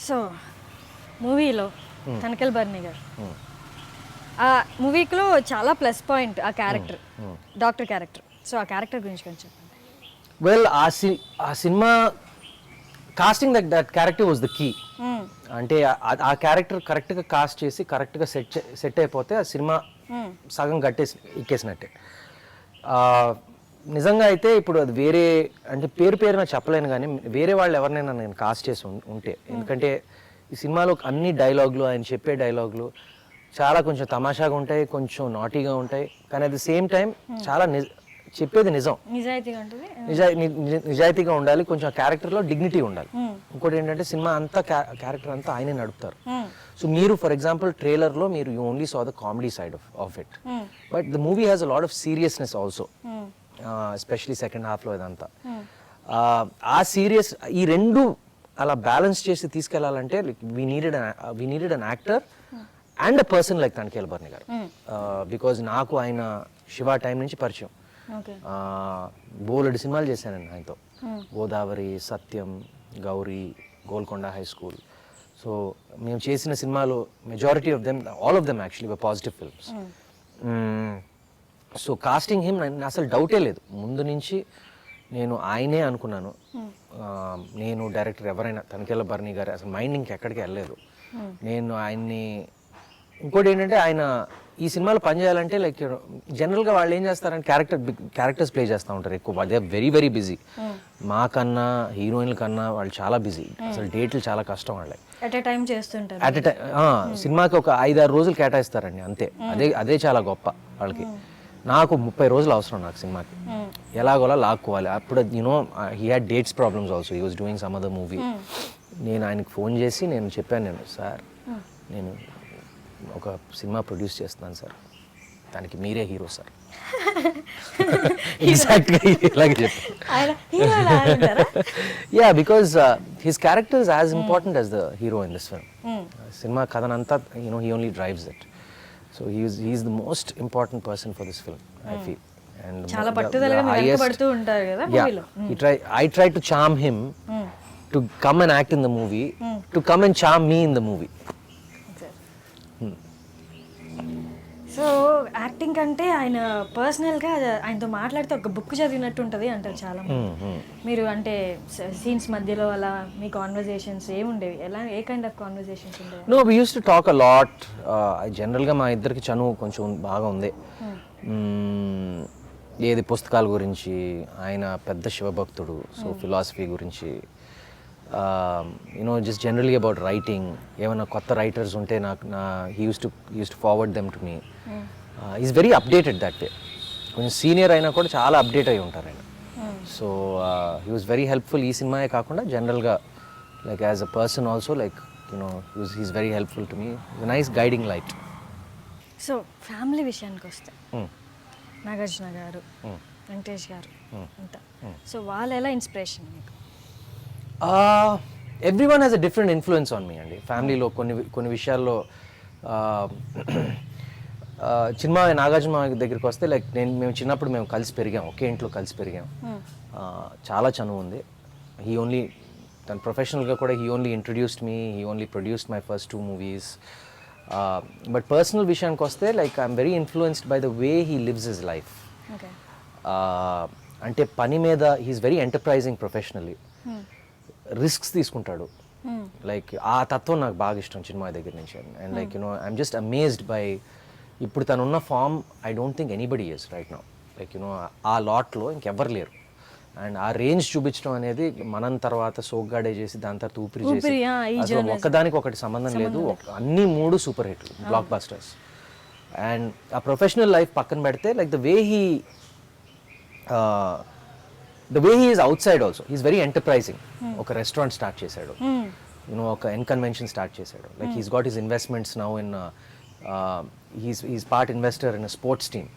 So మూవీలో తనకెల్ బర్ని గారు. ఆ మూవీలో చాలా ప్లస్ పాయింట్ ఆ క్యారెక్టర్ డాక్టర్ క్యారెక్టర్. సో ఆ క్యారెక్టర్ గురించి కొంచెం వెల్ ఆ సి ఆ cinema casting that that character was the key. అంటే ఆ- క్యారెక్టర్ కరెక్ట్గా కాస్ట్ చేసి కరెక్ట్గా సెట్ సెట్ అయిపోతే ఆ సినిమా. సగం కట్టేసి ఎక్కేసినట్టే. నిజంగా అయితే ఇప్పుడు అది వేరే అంటే పేరు పేరున చెప్పలేను కానీ వేరే వాళ్ళు ఎవరినైనా నేను కాస్ట్ చేసి ఉంటే. ఎందుకంటే ఈ సినిమాలో అన్ని డైలాగులు ఆయన చెప్పే డైలాగులు చాలా కొంచెం తమాషాగా ఉంటాయి కొంచెం నాటీగా ఉంటాయి. కానీ అట్ ద సేమ్ టైం చాలా చెప్పేది నిజం. నిజాయితీగా ఉండాలి కొంచెం క్యారెక్టర్లో డిగ్నిటీ ఉండాలి. మ్మ్. ఇంకోటి ఏంటంటే సినిమా అంతా క్యారెక్టర్ అంతా ఆయనే నడుపుతారు. సో మీరు ఫర్ ఎగ్జాంపుల్ ట్రైలర్లో మీరు you only saw the comedy side of of it. But the movie has a lot of seriousness also. Especially second హాఫ్లో ఇదంతా. Uh, ఆ సీరియస్ ఈ రెండు అలా బ్యాలెన్స్ చేసి తీసుకెళ్ళాలంటే we needed we needed an actor and a person like Tanikella Bharani గారు. Because నాకు ఆయన శివ టైం నుంచి పరిచయం. బోలెడు సినిమాలు చేశానండి ఆయనతో. Hmm. Godavari Satyam Gowri Golconda high school so మేము చేసిన సినిమాలు majority of them all of them actually positive films so casting him అసలు డౌటే లేదు. ముందు నుంచి నేను ఆయనే అనుకున్నాను. ఆ, నేను డైరెక్టర్ ఎవరైనా తనకెళ్ళ బర్నీ గారు అసలు మైండ్ ఇంకెక్కడికి వెళ్ళలేదు. నేను ఆయన్ని ఇంకోటి ఏంటంటే ఆయన ఈ సినిమాలో పనిచేయాలంటే లైక్ జనరల్గా వాళ్ళు ఏం చేస్తారంటే క్యారెక్టర్ క్యారెక్టర్స్ ప్లే చేస్తూ ఉంటారు ఎక్కువ. దే వెరీ వెరీ బిజీ మాకన్నా హీరోయిన్ల కన్నా వాళ్ళు చాలా బిజీ అసలు డేట్లు చాలా కష్టం వాళ్ళకి. అట్ ఎ టైం చేస్తుంటారు. అట్ ఎ టైం సినిమాకి ఒక ఐదారు రోజులు కేటాయిస్తారండి అంతే. అదే అదే చాలా గొప్ప వాళ్ళకి. నాకు ముప్పై రోజులు అవసరం నాకు సినిమాకి. ఎలాగోలా లాక్కోవాలి. అప్పుడు you know he had dates problems also he was doing some other movie నేను ఆయనకి ఫోన్ చేసి నేను చెప్పాను నేను సార్ నేను ఒక సినిమా ప్రొడ్యూస్ చేస్తున్నాను సార్. దానికి మీరే hero sir. Yeah because his character is as important as the hero in this film Hmm. సినిమా కథనంతా you know he only drives it so he's he's the most important person for this film I feel and Hmm. చాలా పట్టుదలగా వెనకబడుతూ ఉంటారు కదా మూవీలో he try I tried to charm him to come and act in the movie to come and charm me in the movie so acting కంటే ఆయన పర్సనల్గా ఆయనతో మాట్లాడితే ఒక బుక్ చదివినట్టు ఉంటుంది అంటారు చాలా మీరు అంటే సీన్స్ మధ్యలో అలా మీ కాన్వర్జేషన్స్ ఏముండేవి? ఎలా ఏ కైండ్ ఆఫ్ కాన్వర్జేషన్స్ ఉండేవి? No we use to talk a lot జనరల్గా మా ఇద్దరికి చనువు కొంచెం బాగా ఉంది ఏది పుస్తకాల గురించి ఆయన పెద్ద శివభక్తుడు సో ఫిలాసఫీ గురించి you know just generally about writing ఏమైనా కొత్త రైటర్స్ ఉంటే నాకు నా he use to use to forward them to me is very updated that way కొంచెం సీనియర్ అయినా కూడా చాలా అప్డేట్ అయి ఉంటారు ఆయన. So he was very helpful ఈ సినిమాయే కాకుండా జనరల్గా like as a person also like you know he's he's very helpful to me nice guiding light so family విషయానికి వస్తే నాగార్జున గారు వెంకటేష్ గారు అంతా. సో వాళ్ళు ఎలా ఇన్స్పిరేషన్ మీకు? Everyone has a different influence on me అండి. ఫ్యామిలీలో కొన్ని కొన్ని విషయాల్లో చిన్న నాగార్జున దగ్గరికి వస్తే లైక్ నేను మేము చిన్నప్పుడు మేము కలిసి పెరిగాం. ఒకే ఇంట్లో కలిసి పెరిగాం. Uh, చాలా చనువు ఉంది. హీ ఓన్లీ తన ప్రొఫెషనల్గా కూడా he only introduced me he only produced my first two movies but personal విషయానికి వస్తే like I'm very influenced by the way he lives his life అంటే పని మీద he's very enterprising professionally risks తీసుకుంటాడు. Like ఆ తత్వం నాకు బాగా ఇష్టం చిన్మయ దగ్గర నుంచి. And like you know I'm just amazed by ఇప్పుడు తనున్న form I don't think anybody years right now like you know ఆ లాట్లో ఇంకెవ్వరు లేరు. అండ్ ఆ రేంజ్ చూపించడం అనేది మనం తర్వాత సోగ్గాడే చేసి దాని తర్వాత ఊపిరి చేసి ఒక్కదానికి ఒకటి సంబంధం లేదు. అన్ని మూడు సూపర్ హిట్లు బ్లాక్ బస్టర్స్ అండ్ ఆ ప్రొఫెషనల్ లైఫ్ పక్కన పెడితే like the way he the way he is outside also he's very enterprising ఒక రెస్టారెంట్ స్టార్ట్ చేశాడు యూనో ఒక ఎన్ కన్వెన్షన్ స్టార్ట్ చేశాడు like he's got his investments now in he's he's part investor in sports team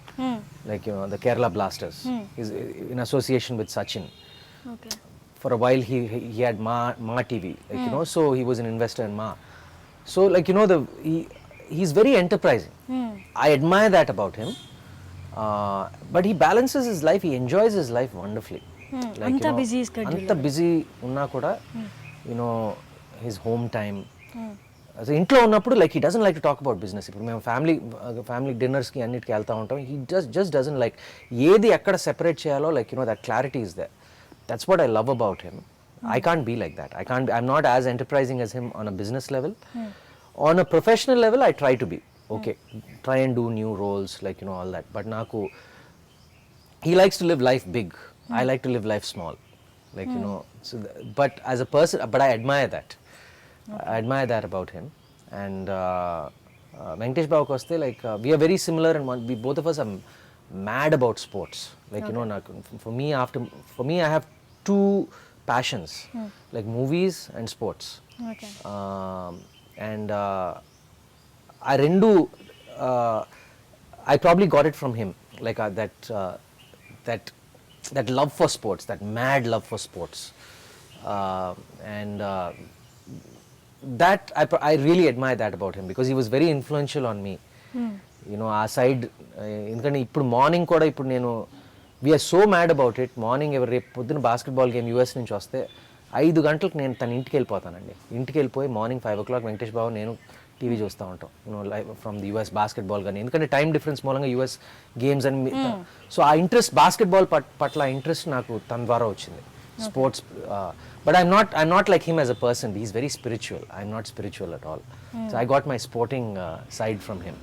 like you know the Kerala Blasters is in association with Sachin okay for a while he he he had ma ma tv like you know so he was an investor in ma so like you know the he he's very enterprising i admire that about him uh, but he balances his wonderfully అంత busy ఉన్నా కూడా you know his home time అసలు ఇంట్లో ఉన్నప్పుడు like he doesn't like to talk about business ఇప్పుడు మేము family family డిన్నర్స్కి అన్నిటికి వెళ్తూ ఉంటాం. He just just doesn't like ఏది ఎక్కడ సెపరేట్ చేయాలో like you know that clarity is they that's what I love about him I can't be like that I can't I'm not as enterprising as him on a business level on a professional level I try to be okay try and do new roles like you know all that but నాకు he likes to live life big. I like to live life small, like you hmm. know. So, th- but as a person, but I admire that. I admire that about him. And uh, uh, Venkatesh like uh, we are very similar, and one, we both of us are m- mad about sports. Like you know, um, for me after for me, I have two passions, hmm. like movies and sports. Okay. Um, and uh, I Rendu, uh, I probably got it from him, like uh, that uh, that that love for sports that mad love for sports uh, and uh, that I, I really admire that about him because he was very influential on me you know ఆ side ఎందుకంటే ఇప్పుడు morning కూడా ఇప్పుడు నేను we're so mad about it morning ఎవరు రేపు పొద్దున basketball game US నుంచి వస్తే ఐదు గంటలకు నేను తన ఇంటికి వెళ్ళిపోతానండి ఇంటికి వెళ్ళిపోయి morning five o'clock Venkatesh Babu నేను టీవీ చూస్తూ ఉంటాం. Live from the US basketball కానీ ఎందుకంటే టైం డిఫరెన్స్ మూలంగా యూఎస్ గేమ్స్ అని సో ఆ ఇంట్రెస్ట్ బాస్కెట్బాల్ పట్ల ఇంట్రెస్ట్ నాకు తన ద్వారా వచ్చింది. Sports but I'm not I'm not like him as a person is very spiritual I'm not spiritual at all so I got my sporting side from him